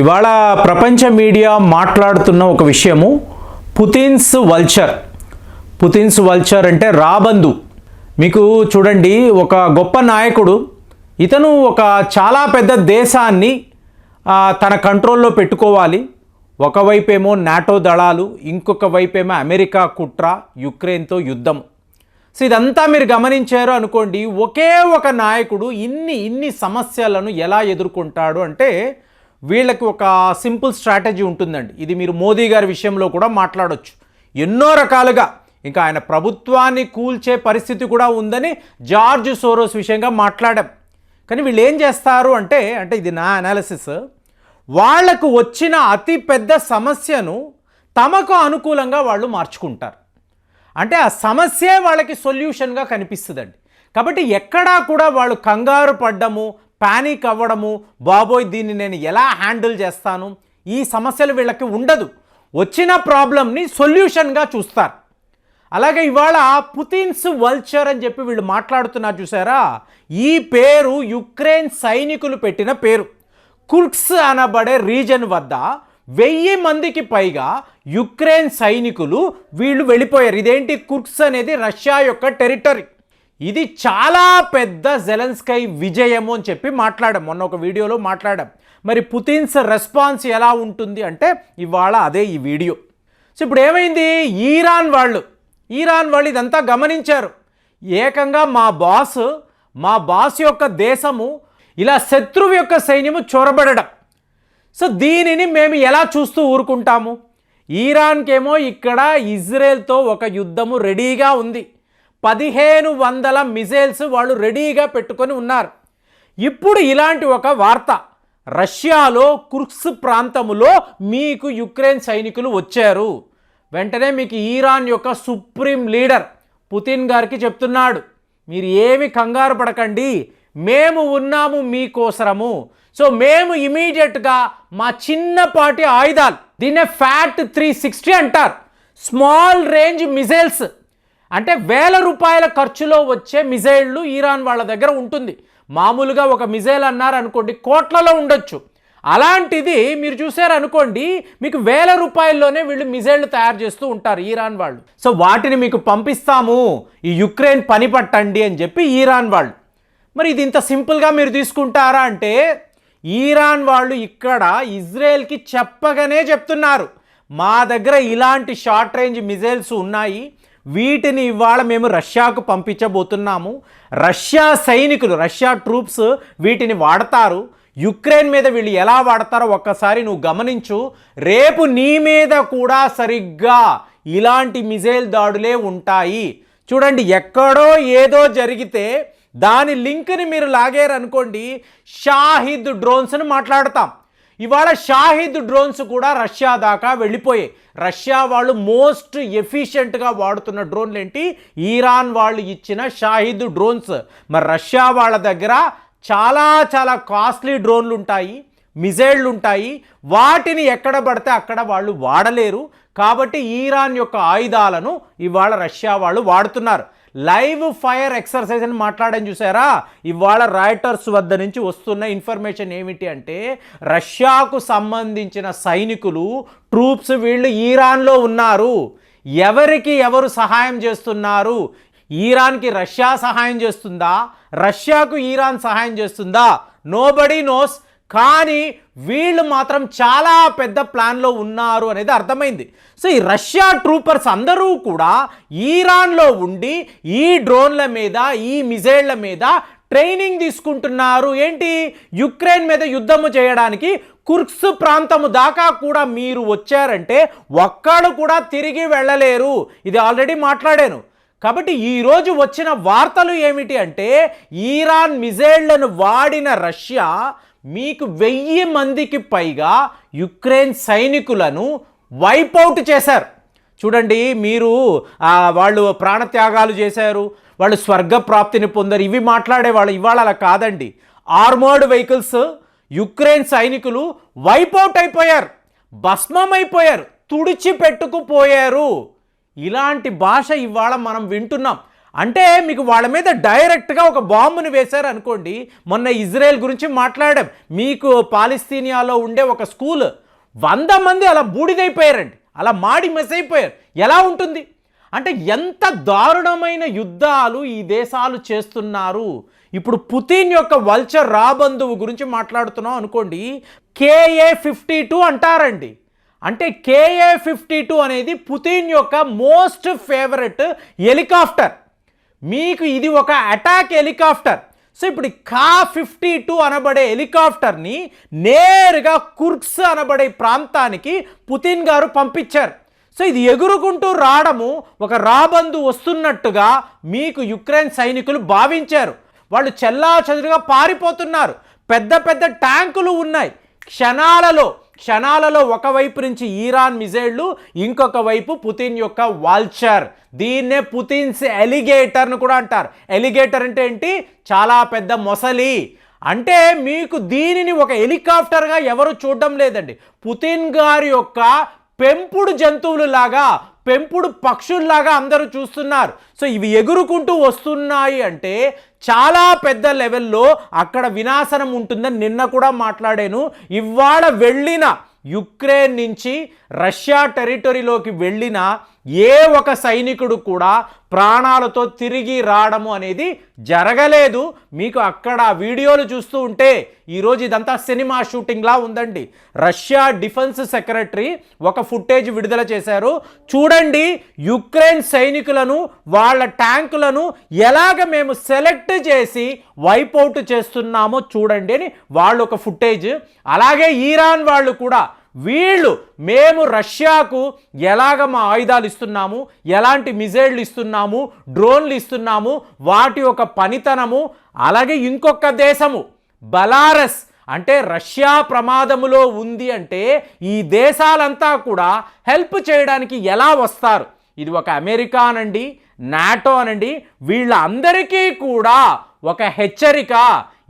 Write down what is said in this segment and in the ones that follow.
ఇవాళ ప్రపంచ మీడియా మాట్లాడుతున్న ఒక విషయము పుతిన్స్ వల్చర్. పుతిన్స్ వల్చర్ అంటే రాబందు. మీకు చూడండి ఒక గొప్ప నాయకుడు ఇతను ఒక చాలా పెద్ద దేశాన్ని తన కంట్రోల్లో పెట్టుకోవాలి. ఒకవైపేమో నాటో దళాలు ఇంకొక వైపేమో అమెరికా కుట్ర యుక్రెయిన్తో యుద్ధం. సో ఇదంతా మీరు గమనించారు అనుకోండి ఒకే ఒక నాయకుడు ఇన్ని ఇన్ని సమస్యలను ఎలా ఎదుర్కొంటాడు అంటే వీళ్ళకి ఒక సింపుల్ స్ట్రాటజీ ఉంటుందండి. ఇది మీరు మోదీ గారి విషయంలో కూడా మాట్లాడవచ్చు ఎన్నో రకాలుగా ఇంకా ఆయన ప్రభుత్వాన్ని కూల్చే పరిస్థితి కూడా ఉందని జార్జ్ సోరోస్ విషయంగా మాట్లాడాం. కానీ వీళ్ళు ఏం చేస్తారు అంటే అంటే ఇది నా అనాలిసిస్ వాళ్ళకు వచ్చిన అతి పెద్ద సమస్యను తమకు అనుకూలంగా వాళ్ళు మార్చుకుంటారు. అంటే ఆ సమస్యే వాళ్ళకి సొల్యూషన్గా కనిపిస్తుందండి. కాబట్టి ఎక్కడా కూడా వాళ్ళు కంగారు పడ్డము ప్యానిక్ అవ్వడము బాబోయ్ దీన్ని నేను ఎలా హ్యాండిల్ చేస్తాను? ఈ సమస్యలు వీళ్ళకి ఉండదు. వచ్చిన ప్రాబ్లమ్ని సొల్యూషన్గా చూస్తారు. అలాగే ఇవాళ పుతిన్స్ వల్చర్ అని చెప్పి వీళ్ళు మాట్లాడుతున్నారు చూసారా? ఈ పేరు యుక్రెయిన్ సైనికులు పెట్టిన పేరు. కుర్క్స్ అనబడే రీజన్ వద్ద వెయ్యి మందికి పైగా యుక్రెయిన్ సైనికులు వీళ్ళు వెళ్ళిపోయారు. ఇదేంటి కుర్క్స్ అనేది రష్యా యొక్క టెరిటరీ? ఇది చాలా పెద్ద జెలెన్స్కై విజయము అని చెప్పి మాట్లాడాం. మొన్న ఒక వీడియోలో మాట్లాడాం. మరి పుతిన్స్ రెస్పాన్స్ ఎలా ఉంటుంది అంటే ఇవాళ అదే ఈ వీడియో. సో ఇప్పుడు ఏమైంది? ఈరాన్ వాళ్ళు. ఈరాన్ వాళ్ళు ఇదంతా గమనించారు. ఏకంగా మా బాస్ మా బాస్ యొక్క దేశము ఇలా శత్రువు యొక్క సైన్యము చొరబడడం. సో దీనిని మేము ఎలా చూస్తూ ఊరుకుంటాము? ఈరాన్కేమో ఇక్కడ ఇజ్రాయెల్తో ఒక యుద్ధము రెడీగా ఉంది. పదిహేను వందల మిజైల్స్ వాళ్ళు రెడీగా పెట్టుకొని ఉన్నారు. ఇప్పుడు ఇలాంటి ఒక వార్త రష్యాలో కుర్క్స్ ప్రాంతములో మీకు యుక్రెయిన్ సైనికులు వచ్చారు. వెంటనే మీకు ఈరాన్ యొక్క సుప్రీం లీడర్ పుతిన్ గారికి చెప్తున్నాడు మీరు ఏమి కంగారు పడకండి మేము ఉన్నాము మీకోసరము. సో మేము ఇమీడియట్గా మా చిన్నపాటి ఆయుధాలు దీన్నే ఫ్యాట్ త్రీ సిక్స్టీ అంటారు. స్మాల్ రేంజ్ మిజైల్స్ అంటే వేల రూపాయల ఖర్చులో వచ్చే మిజైళ్ళు ఈరాన్ వాళ్ళ దగ్గర ఉంటుంది. మామూలుగా ఒక మిజైల్ అన్నారు అనుకోండి కోట్లలో ఉండొచ్చు. అలాంటిది మీరు చూసారు అనుకోండి మీకు వేల రూపాయల్లోనే వీళ్ళు మిజైళ్ళు తయారు చేస్తూ ఉంటారు ఈరాన్ వాళ్ళు. సో వాటిని మీకు పంపిస్తాము ఈ యుక్రెయిన్ పని పట్టండి అని చెప్పి ఈరాన్ వాళ్ళు. మరి ఇది ఇంత సింపుల్గా మీరు తీసుకుంటారా అంటే ఈరాన్ వాళ్ళు ఇక్కడ ఇజ్రాయెల్కి చెప్పగానే చెప్తున్నారు. మా దగ్గర ఇలాంటి షార్ట్ రేంజ్ మిజైల్స్ ఉన్నాయి వీటిని ఇవాళ మేము రష్యాకు పంపించబోతున్నాము. రష్యా సైనికులు రష్యా ట్రూప్స్ వీటిని వాడతారు. యుక్రెయిన్ మీద వీళ్ళు ఎలా వాడతారో ఒక్కసారి నువ్వు గమనించు. రేపు నీ మీద కూడా సరిగ్గా ఇలాంటి మిజైల్ దాడులే ఉంటాయి. చూడండి ఎక్కడో ఏదో జరిగితే దాని లింక్ని మీరు లాగారనుకోండి షాహిద్ డ్రోన్స్ని మాట్లాడతాం. ఇవాళ షాహిద్ డ్రోన్స్ కూడా రష్యా దాకా వెళ్ళిపోయాయి. రష్యా వాళ్ళు మోస్ట్ ఎఫిషియెంట్గా వాడుతున్న డ్రోన్లు ఏంటి ఈరాన్ వాళ్ళు ఇచ్చిన షాహిద్ డ్రోన్స్ మరి రష్యా వాళ్ళ దగ్గర చాలా చాలా కాస్ట్లీ డ్రోన్లు ఉంటాయి మిజైళ్ళు ఉంటాయి. వాటిని ఎక్కడ పడితే అక్కడ వాళ్ళు వాడలేరు. కాబట్టి ఈరాన్ యొక్క ఆయుధాలను ఇవాళ రష్యా వాళ్ళు వాడుతున్నారు. లైవ్ ఫైర్ ఎక్సర్సైజ్ అని మాట్లాడని చూసారా? ఇవాళ రాయిటర్స్ వద్ద నుంచి వస్తున్న ఇన్ఫర్మేషన్ ఏమిటి అంటే రష్యాకు సంబంధించిన సైనికులు ట్రూప్స్ వీళ్ళు ఈరాన్లో ఉన్నారు. ఎవరికి ఎవరు సహాయం చేస్తున్నారు? ఈరాన్కి రష్యా సహాయం చేస్తుందా? రష్యాకు ఈరాన్ సహాయం చేస్తుందా? నోబడీ నోస్ కానీ వీళ్ళు మాత్రం చాలా పెద్ద ప్లాన్లో ఉన్నారు అనేది అర్థమైంది. సో ఈ రష్యా ట్రూపర్స్ అందరూ కూడా ఈరాన్లో ఉండి ఈ డ్రోన్ల మీద ఈ మిజైళ్ళ మీద ట్రైనింగ్ తీసుకుంటున్నారు. ఏంటి? యుక్రెయిన్ మీద యుద్ధము చేయడానికి కుర్క్స్ ప్రాంతము దాకా కూడా మీరు వచ్చారంటే ఒక్కడు కూడా తిరిగి వెళ్ళలేరు. ఇది ఆల్రెడీ మాట్లాడాను. కాబట్టి ఈరోజు వచ్చిన వార్తలు ఏమిటి అంటే ఈరాన్ మిజైళ్ళను వాడిన రష్యా మీకు వెయ్యి మందికి పైగా యుక్రెయిన్ సైనికులను వైపౌట్ చేశారు. చూడండి మీరు వాళ్ళు ప్రాణత్యాగాలు చేశారు వాళ్ళు స్వర్గ ప్రాప్తిని పొందారు. ఇవి మాట్లాడే వాళ్ళు ఇవాళ అలా కాదండి. ఆర్మర్డ్ వెహికల్స్ యుక్రెయిన్ సైనికులు వైపౌట్ అయిపోయారు భస్మం అయిపోయారు తుడిచి పెట్టుకుపోయారు ఇలాంటి భాష ఇవాళ మనం వింటున్నాం. అంటే మీకు వాళ్ళ మీద డైరెక్ట్గా ఒక బాంబుని వేశారు అనుకోండి మొన్న ఇజ్రాయెల్ గురించి మాట్లాడాం. మీకు పాలిస్తీనియాలో ఉండే ఒక స్కూల్ వంద మంది అలా బూడిదైపోయారండి. అలా మాడి మెస్ అయిపోయారు ఎలా ఉంటుంది? అంటే ఎంత దారుణమైన యుద్ధాలు ఈ దేశాలు చేస్తున్నారు. ఇప్పుడు పుతిన్ యొక్క వల్చర్ రాబంధువు గురించి మాట్లాడుతున్నాం అనుకోండి కేఏ ఫిఫ్టీ టూ అంటారండి. అంటే కేఏ ఫిఫ్టీ టూ అనేది పుతిన్ యొక్క మోస్ట్ ఫేవరెట్ హెలికాప్టర్. మీకు ఇది ఒక అటాక్ హెలికాప్టర్ సో ఇప్పుడు కా ఫిఫ్టీ టూ అనబడే హెలికాప్టర్ని నేరుగా కుర్క్స్ అనబడే ప్రాంతానికి పుతిన్ గారు పంపించారు. సో ఇది ఎగురుకుంటూ రావడము ఒక రాబందు వస్తున్నట్టుగా మీకు యుక్రెయిన్ సైనికులు భావించారు. వాళ్ళు చెల్లా చెదురుగా పారిపోతున్నారు. పెద్ద పెద్ద ట్యాంకులు ఉన్నాయి. క్షణాలలో క్షణాలలో ఒకవైపు నుంచి ఈరాన్ మిజైళ్ళు ఇంకొక వైపు పుతిన్ యొక్క వాల్చర్. దీన్నే పుతిన్స్ ఎలిగేటర్ను కూడా అంటారు. ఎలిగేటర్ అంటే ఏంటి? చాలా పెద్ద మొసలి. అంటే మీకు దీనిని ఒక హెలికాప్టర్గా ఎవరు చూడడం లేదండి. పుతిన్ గారి యొక్క పెంపుడు జంతువులు లాగా పెంపుడు పక్షుల్లాగా అందరూ చూస్తున్నారు. సో ఇవి ఎగురుకుంటూ వస్తున్నాయి అంటే చాలా పెద్ద లెవెల్లో అక్కడ వినాశనం ఉంటుందని నిన్న కూడా మాట్లాడాను. ఇవాళ వెళ్ళిన యుక్రెయిన్ నుంచి రష్యా టెరిటరీలోకి వెళ్ళిన ఏ ఒక సైనికుడు కూడా ప్రాణాలతో తిరిగి రావడము అనేది జరగలేదు. మీకు అక్కడ వీడియోలు చూస్తూ ఉంటే ఈరోజు ఇదంతా సినిమా షూటింగ్లా ఉందండి. రష్యా డిఫెన్స్ సెక్రటరీ ఒక ఫుటేజ్ విడుదల చేశారు. చూడండి యుక్రెయిన్ సైనికులను వాళ్ళ ట్యాంకులను ఎలాగ మేము సెలెక్ట్ చేసి వైపౌట్ చేస్తున్నామో చూడండి అని వాళ్ళు ఒక ఫుటేజ్. అలాగే ఈరాన్ వాళ్ళు కూడా వీళ్ళు మేము రష్యాకు ఎలాగ మా ఆయుధాలు ఇస్తున్నాము ఎలాంటి మిజైళ్ళు ఇస్తున్నాము డ్రోన్లు ఇస్తున్నాము వాటి యొక్క పనితనము అలాగే ఇంకొక దేశము బలారస్ అంటే రష్యా ప్రమాదములో ఉంది అంటే ఈ దేశాలంతా కూడా హెల్ప్ చేయడానికి ఎలా వస్తారు? ఇది ఒక అమెరికా అనండి నాటో అనండి వీళ్ళందరికీ కూడా ఒక హెచ్చరిక.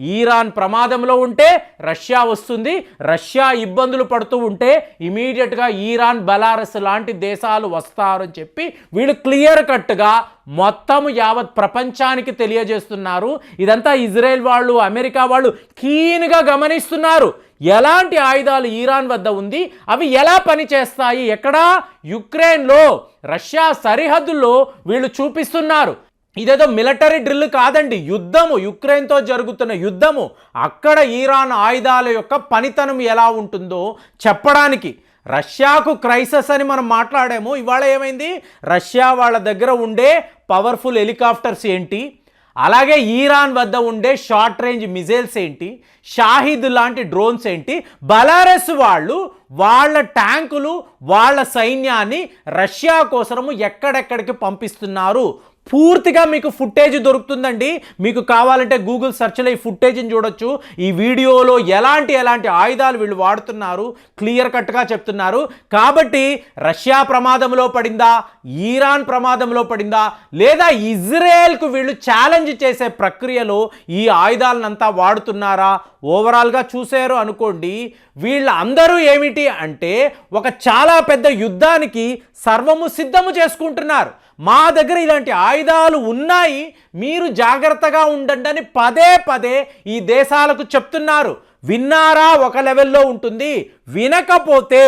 ఈరాన్ ప్రమాదంలో ఉంటే రష్యా వస్తుంది. రష్యా ఇబ్బందులు పడుతూ ఉంటే ఇమీడియట్గా ఈరాన్ బలారస్ లాంటి దేశాలు వస్తారని చెప్పి వీళ్ళు క్లియర్ కట్గా మొత్తం యావత్ ప్రపంచానికి తెలియజేస్తున్నారు. ఇదంతా ఇజ్రాయెల్ వాళ్ళు అమెరికా వాళ్ళు కీన్గా గమనిస్తున్నారు. ఎలాంటి ఆయుధాలు ఈరాన్ వద్ద ఉంది? అవి ఎలా పనిచేస్తాయి? ఎక్కడా? యుక్రెయిన్లో రష్యా సరిహద్దుల్లో వీళ్ళు చూపిస్తున్నారు. ఇదేదో మిలిటరీ డ్రిల్ కాదండి. యుద్ధము యుక్రెయిన్తో జరుగుతున్న యుద్ధము. అక్కడ ఈరాన్ ఆయుధాల యొక్క పనితనం ఎలా ఉంటుందో చెప్పడానికి. రష్యాకు క్రైసస్ అని మనం మాట్లాడాము. ఇవాళ ఏమైంది? రష్యా వాళ్ళ దగ్గర ఉండే పవర్ఫుల్ హెలికాప్టర్స్ ఏంటి? అలాగే ఈరాన్ వద్ద ఉండే షార్ట్ రేంజ్ మిజైల్స్ ఏంటి? షాహిద్ లాంటి డ్రోన్స్ ఏంటి? బలారస్ వాళ్ళు వాళ్ళ ట్యాంకులు వాళ్ళ సైన్యాన్ని రష్యా కోసము ఎక్కడెక్కడికి పంపిస్తున్నారు? పూర్తిగా మీకు ఫుటేజ్ దొరుకుతుందండి. మీకు కావాలంటే గూగుల్ సెర్చ్లో ఈ ఫుటేజ్ని చూడొచ్చు. ఈ వీడియోలో ఎలాంటి ఎలాంటి ఆయుధాలు వీళ్ళు వాడుతున్నారు క్లియర్ కట్గా చెప్తున్నారు. కాబట్టి రష్యా ప్రమాదంలో పడిందా ఈరాన్ ప్రమాదంలో పడిందా లేదా ఇజ్రాయెల్కు వీళ్ళు ఛాలెంజ్ చేసే ప్రక్రియలో ఈ ఆయుధాలనంతా వాడుతున్నారా? ఓవరాల్గా చూశారు అనుకోండి వీళ్ళందరూ ఏమిటి అంటే ఒక చాలా పెద్ద యుద్ధానికి సర్వము సిద్ధము చేసుకుంటున్నారు. మా దగ్గర ఇలాంటి ఆయుధాలు ఉన్నాయి మీరు జాగ్రత్తగా ఉండండి అని పదే పదే ఈ దేశాలకు చెప్తున్నారు. విన్నారా? ఒక లెవెల్లో ఉంటుంది. వినకపోతే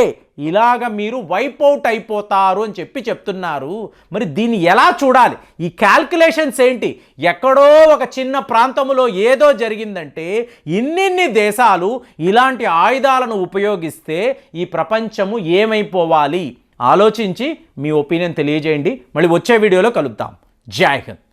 ఇలాగ మీరు వైపౌట్ అయిపోతారు అని చెప్పి చెప్తున్నారు. మరి దీన్ని ఎలా చూడాలి? ఈ క్యాల్కులేషన్స్ ఏంటి? ఎక్కడో ఒక చిన్న ప్రాంతంలో ఏదో జరిగిందంటే ఇన్నిన్ని దేశాలు ఇలాంటి ఆయుధాలను ఉపయోగిస్తే ఈ ప్రపంచము ఏమైపోవాలి? ఆలోచించి మీ ఒపీనియన్ తెలియజేయండి. మళ్ళీ వచ్చే వీడియోలో కలుద్దాం. జై హింద్.